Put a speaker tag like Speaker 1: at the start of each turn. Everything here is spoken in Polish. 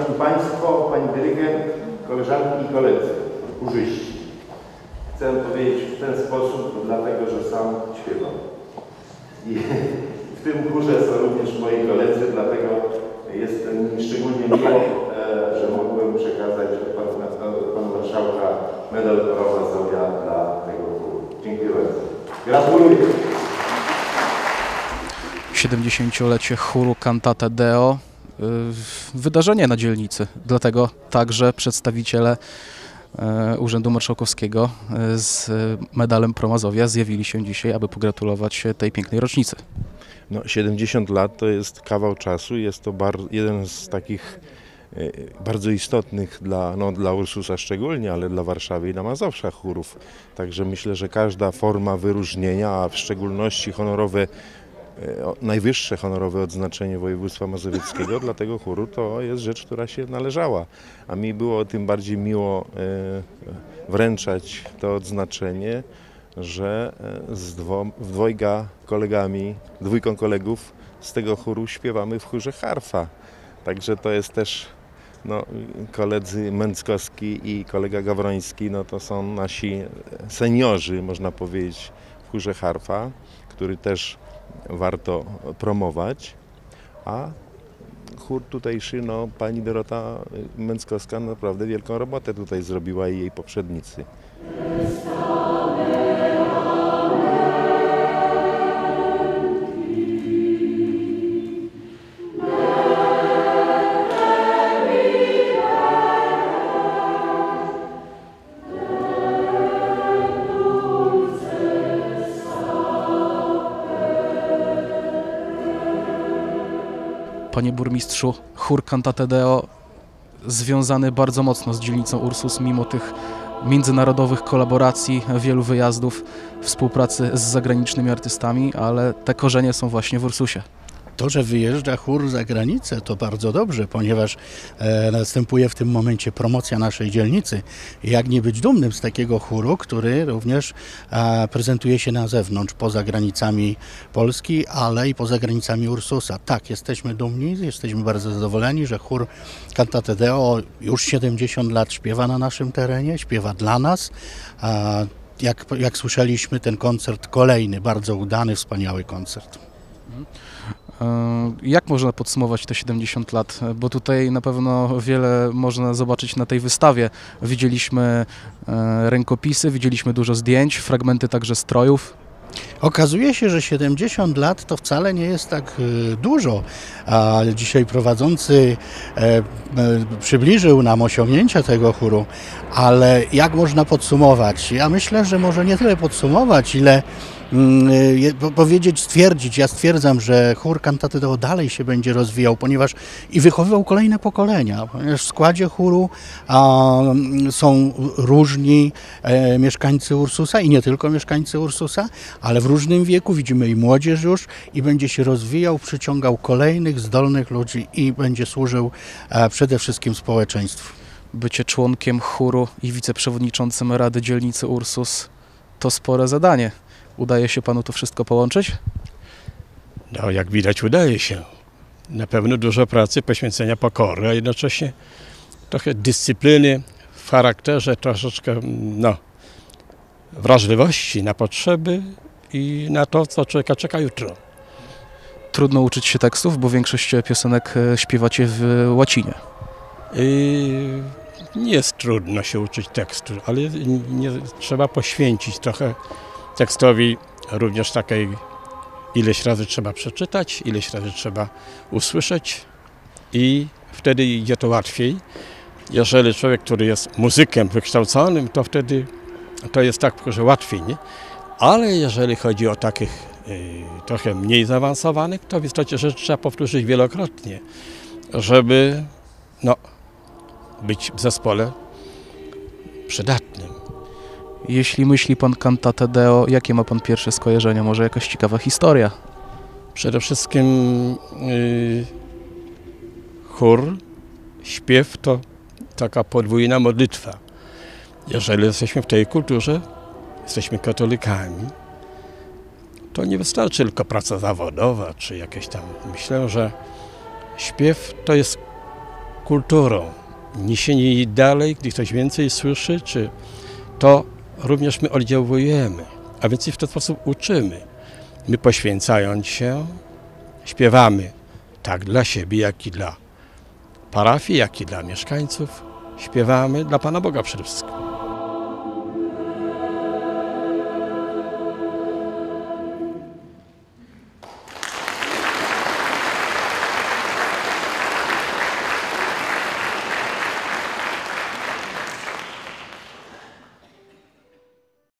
Speaker 1: Szanowni Państwo, Pani Dyrygent, koleżanki i koledzy, chórzyści. Chcę powiedzieć w ten sposób, dlatego że sam śpiewam. I w tym chórze są również moi koledzy, dlatego jest mi szczególnie miło, e, że mogłem przekazać panu, panu marszałka medal Korowa Zdrowia dla tego chóru. Dziękuję bardzo. Gratuluję.
Speaker 2: 70-lecie chóru Cantate Deo. Y, Wydarzenie na dzielnicy, dlatego także przedstawiciele e, Urzędu Marszałkowskiego e, z medalem Promazowia zjawili się dzisiaj, aby pogratulować tej pięknej rocznicy.
Speaker 3: No, 70 lat to jest kawał czasu, jest to bar, jeden z takich bardzo istotnych dla, no, dla Ursusa szczególnie, ale dla Warszawy i dla Mazowsza chórów. Także myślę, że każda forma wyróżnienia, a w szczególności honorowe, najwyższe honorowe odznaczenie województwa mazowieckiego dla tego chóru to jest rzecz, która się należała. A mi było tym bardziej miło e, wręczać to odznaczenie, że e, z dwojga kolegami, dwójką kolegów z tego chóru śpiewamy w chórze harfa. Także to jest też no, koledzy Męckowski i kolega Gawroński, no to są nasi seniorzy, można powiedzieć, w chórze harfa, który też warto promować. A chór tutejszy, no pani Dorota Męckowska naprawdę wielką robotę tutaj zrobiła i jej poprzednicy.
Speaker 2: Panie burmistrzu, chór Cantate Deo związany bardzo mocno z dzielnicą Ursus, mimo tych międzynarodowych kolaboracji, wielu wyjazdów, współpracy z zagranicznymi artystami, ale te korzenie są właśnie w Ursusie.
Speaker 4: To, że wyjeżdża chór za granicę, to bardzo dobrze, ponieważ e, następuje w tym momencie promocja naszej dzielnicy. Jak nie być dumnym z takiego chóru, który również e, prezentuje się na zewnątrz, poza granicami Polski, ale i poza granicami Ursusa. Tak, jesteśmy dumni, jesteśmy bardzo zadowoleni, że chór Cantate Deo już 70 lat śpiewa na naszym terenie, śpiewa dla nas. A jak, jak słyszeliśmy, ten koncert kolejny, bardzo udany, wspaniały koncert.
Speaker 2: E, Jak można podsumować te 70 lat? Bo tutaj na pewno wiele można zobaczyć na tej wystawie. Widzieliśmy e, rękopisy, widzieliśmy dużo zdjęć, fragmenty także strojów.
Speaker 4: Okazuje się, że 70 lat to wcale nie jest tak e, dużo. A dzisiaj prowadzący e, e, przybliżył nam osiągnięcia tego chóru, ale jak można podsumować? Ja myślę, że może nie tyle podsumować, ile mm, powiedzieć, stwierdzić. Ja stwierdzam, że chór Cantaty Deo dalej się będzie rozwijał, ponieważ i wychowywał kolejne pokolenia, ponieważ w składzie chóru a, mm, są różni e, mieszkańcy Ursusa i nie tylko mieszkańcy Ursusa, ale w różnym wieku widzimy i młodzież już i będzie się rozwijał, przyciągał kolejnych zdolnych ludzi i będzie służył e, przede wszystkim społeczeństwu.
Speaker 2: Bycie członkiem chóru i wiceprzewodniczącym Rady Dzielnicy Ursus to spore zadanie. Udaje się panu to wszystko połączyć?
Speaker 5: No, jak widać, udaje się. Na pewno dużo pracy, poświęcenia pokory, a jednocześnie trochę dyscypliny w charakterze, troszeczkę no, wrażliwości na potrzeby i na to, co człowieka czeka jutro.
Speaker 2: Trudno uczyć się tekstów, bo większość piosenek e, śpiewacie w łacinie.
Speaker 5: Nie jest trudno się uczyć tekstu, ale nie, trzeba poświęcić trochę tekstowi również takiej ileś razy trzeba przeczytać, ileś razy trzeba usłyszeć i wtedy idzie to łatwiej. Jeżeli człowiek, który jest muzykiem wykształconym, to wtedy to jest tak, że łatwiej, nie? Ale jeżeli chodzi o takich y, trochę mniej zaawansowanych, to w istocie rzeczy trzeba powtórzyć wielokrotnie, żeby no, być w zespole przydatnym.
Speaker 2: Jeśli myśli pan Cantate Deo, jakie ma pan pierwsze skojarzenia? Może jakaś ciekawa historia?
Speaker 5: Przede wszystkim y, chór, śpiew to taka podwójna modlitwa. Jeżeli jesteśmy w tej kulturze, jesteśmy katolikami, to nie wystarczy tylko praca zawodowa czy jakieś tam. Myślę, że śpiew to jest kulturą, niesienie jej dalej, gdy ktoś więcej słyszy, czy to również my oddziałujemy, a więc i w ten sposób uczymy. My poświęcając się, śpiewamy tak dla siebie, jak i dla parafii, jak i dla mieszkańców. Śpiewamy dla Pana Boga przede wszystkim.